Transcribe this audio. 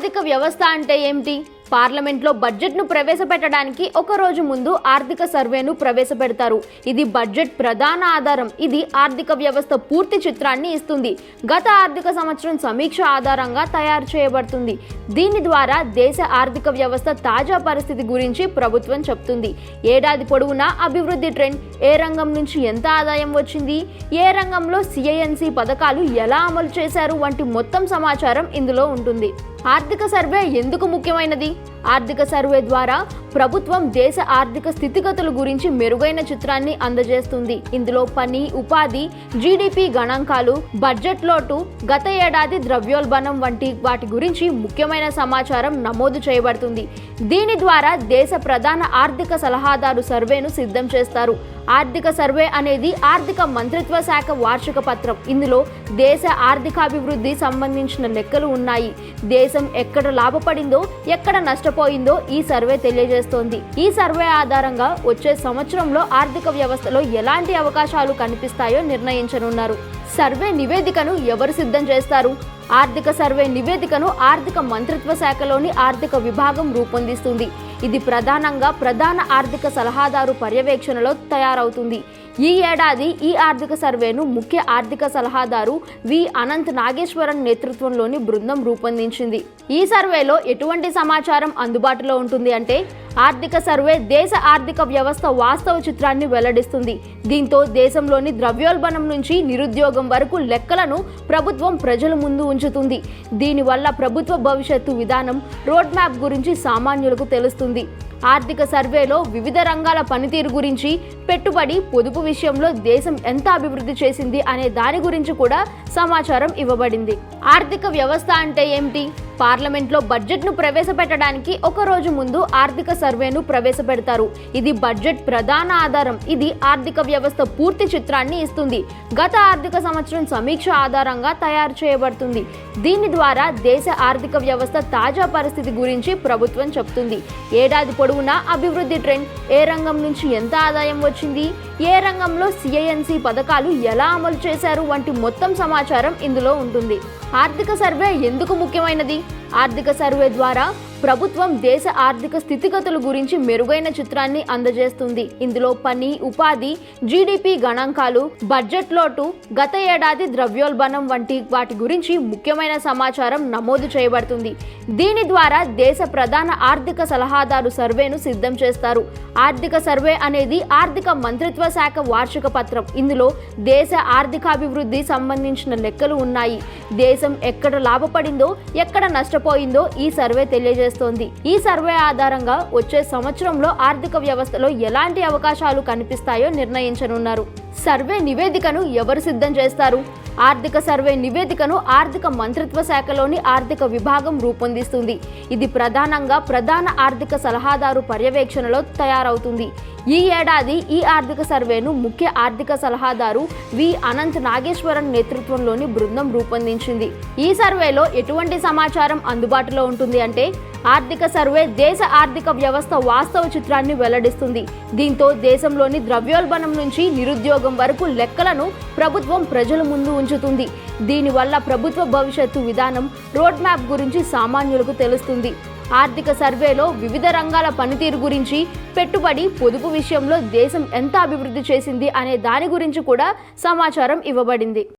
ఆర్థిక వ్యవస్థ అంటే ఏమిటి? పార్లమెంట్లో బడ్జెట్ను ప్రవేశపెట్టడానికి ఒక రోజు ముందు ఆర్థిక సర్వేను ప్రవేశపెడతారు. ఇది బడ్జెట్ ప్రధాన ఆధారం. ఇది ఆర్థిక వ్యవస్థ పూర్తి చిత్రాన్ని ఇస్తుంది. గత ఆర్థిక సంవత్సరం సమీక్ష ఆధారంగా తయారు చేయబడుతుంది. దీని ద్వారా దేశ ఆర్థిక వ్యవస్థ తాజా పరిస్థితి గురించి ప్రభుత్వం చెప్తుంది. ఏడాది పొడవునా అభివృద్ధి ట్రెండ్ ఏ రంగం నుంచి ఎంత ఆదాయం వచ్చింది? ఏ రంగంలో సిఐఎన్సి పథకాలు ఎలా అమలు చేశారు? వంటి మొత్తం సమాచారం ఇందులో ఉంటుంది. ఆర్థిక సర్వే ఎందుకు ముఖ్యమైనది? Thank you. ఆర్థిక సర్వే ద్వారా ప్రభుత్వం దేశ ఆర్థిక స్థితిగతుల గురించి మెరుగైన చిత్రాన్ని అందజేస్తుంది. ఇందులో పని ఉపాధి జీడిపి గణాంకాలు బడ్జెట్ లోటు గత ఏడాది ద్రవ్యోల్బణం వంటి వాటి గురించి ముఖ్యమైన సమాచారం నమోదు చేయబడుతుంది. దీని ద్వారా దేశ ప్రధాన ఆర్థిక సలహాదారు సర్వేను సిద్ధం చేస్తారు. ఆర్థిక సర్వే అనేది ఆర్థిక మంత్రిత్వ శాఖ వార్షిక పత్రం. ఇందులో దేశ ఆర్థికాభివృద్ధి సంబంధించిన లెక్కలు ఉన్నాయి. దేశం ఎక్కడ లాభపడిందో ఎక్కడ నష్టపోయిందో ఈ సర్వే తెలియజేస్తోంది. ఈ సర్వే ఆధారంగా వచ్చే సంవత్సరంలో ఆర్థిక వ్యవస్థలో ఎలాంటి అవకాశాలు కనిపిస్తాయో నిర్ణయించనున్నారు. సర్వే నివేదికను ఎవరు సిద్ధం చేస్తారు? ఆర్థిక సర్వే నివేదికను ఆర్థిక మంత్రిత్వ శాఖలోని ఆర్థిక విభాగం రూపొందిస్తుంది. ఇది ప్రధానంగా ప్రధాన ఆర్థిక సలహాదారు పర్యవేక్షణలో తయారవుతుంది. ఈ ఏడాది ఈ ఆర్థిక సర్వేను ముఖ్య ఆర్థిక సలహాదారు వి. అనంత్ నాగేశ్వరన్ నేతృత్వంలోని బృందం రూపొందించింది. ఈ సర్వేలో ఎటువంటి సమాచారం అందుబాటులో ఉంటుంది అంటే ఆర్థిక సర్వే దేశ ఆర్థిక వ్యవస్థ వాస్తవ చిత్రాన్ని వెల్లడిస్తుంది. దీంతో దేశంలోని ద్రవ్యోల్బణం నుంచి నిరుద్యోగం వరకు లెక్కలను ప్రభుత్వం ప్రజల ముందు ఉంచుతుంది. దీనివల్ల ప్రభుత్వ భవిష్యత్తు విధానం రోడ్ మ్యాప్ గురించి సామాన్యులకు తెలుస్తుంది. ఆర్థిక సర్వేలో వివిధ రంగాల పనితీరు గురించి పెట్టుబడి పొదుపు విషయంలో దేశం ఎంత అభివృద్ధి చేసింది అనే దాని గురించి కూడా సమాచారం ఇవ్వబడింది. ఆర్థిక వ్యవస్థ అంటే ఏమిటి? పార్లమెంట్లో బడ్జెట్ను ప్రవేశపెట్టడానికి ఒక రోజు ముందు ఆర్థిక సర్వేను ప్రవేశపెడతారు. ఇది బడ్జెట్ ప్రధాన ఆధారం. ఇది ఆర్థిక వ్యవస్థ పూర్తి చిత్రాన్ని ఇస్తుంది. గత ఆర్థిక సంవత్సరం సమీక్ష ఆధారంగా తయారు చేయబడుతుంది. దీని ద్వారా దేశ ఆర్థిక వ్యవస్థ తాజా పరిస్థితి గురించి ప్రభుత్వం చెప్తుంది. ఏడాది పొడవునా అభివృద్ధి ట్రెండ్ ఏ రంగం నుంచి ఎంత ఆదాయం వచ్చింది? ఏ రంగంలో సిఐఎన్సి పథకాలు ఎలా అమలు చేశారు వంటి మొత్తం సమాచారం ఇందులో ఉంటుంది. ఆర్థిక సర్వే ఎందుకు ముఖ్యమైనది? ఆర్థిక సర్వే ద్వారా ప్రభుత్వం దేశ ఆర్థిక స్థితిగతుల గురించి మెరుగైన చిత్రాన్ని అందజేస్తుంది. ఇందులో పని ఉపాధి జీడిపి గణాంకాలు బడ్జెట్ లోటు గత ఏడాది ద్రవ్యోల్బణం వంటి వాటి గురించి ముఖ్యమైన సమాచారం నమోదు చేయబడుతుంది. దీని ద్వారా దేశ ప్రధాన ఆర్థిక సలహాదారు సర్వేను సిద్ధం చేస్తారు. ఆర్థిక సర్వే అనేది ఆర్థిక మంత్రిత్వ శాఖ వార్షిక పత్రం. ఇందులో దేశ ఆర్థికాభివృద్ధి సంబంధించిన లెక్కలు ఉన్నాయి. దేశం ఎక్కడ లాభపడిందో ఎక్కడ నష్టపోయిందో ఈ సర్వే తెలియజేస్తుంది. ఈ సర్వే ఆధారంగా వచ్చే సంవత్సరంలో ఆర్థిక వ్యవస్థలో ఎలాంటి అవకాశాలు కనిపిస్తాయో నిర్ణయించనున్నారు. సర్వే నివేదికను ఎవరు సిద్ధం చేస్తారు? ఆర్థిక సర్వే నివేదికను ఆర్థిక మంత్రిత్వ శాఖలోని ఆర్థిక విభాగం రూపొందిస్తుంది. ఇది ప్రధానంగా ప్రధాన ఆర్థిక సలహాదారు పర్యవేక్షణలో తయారవుతుంది. ఈ ఏడాది ఈ ఆర్థిక సర్వేను ముఖ్య ఆర్థిక సలహాదారు వి. అనంత్ నాగేశ్వరన్ నేతృత్వంలోని బృందం రూపొందించింది. ఈ సర్వేలో ఎటువంటి సమాచారం అందుబాటులో ఉంటుంది అంటే ఆర్థిక సర్వే దేశ ఆర్థిక వ్యవస్థ వాస్తవ చిత్రాన్ని వెల్లడిస్తుంది. దీంతో దేశంలోని ద్రవ్యోల్బణం నుంచి నిరుద్యోగం వరకు లెక్కలను ప్రభుత్వం ప్రజల ముందు ఉంచుతుంది. దీనివల్ల ప్రభుత్వ భవిష్యత్తు విధానం రోడ్ మ్యాప్ గురించి సామాన్యులకు తెలుస్తుంది. ఆర్థిక సర్వేలో వివిధ రంగాల పనితీరు గురించి పెట్టుబడి పొదుపు విషయంలో దేశం ఎంత అభివృద్ధి చేసింది అనే దాని గురించి కూడా సమాచారం ఇవ్వబడింది.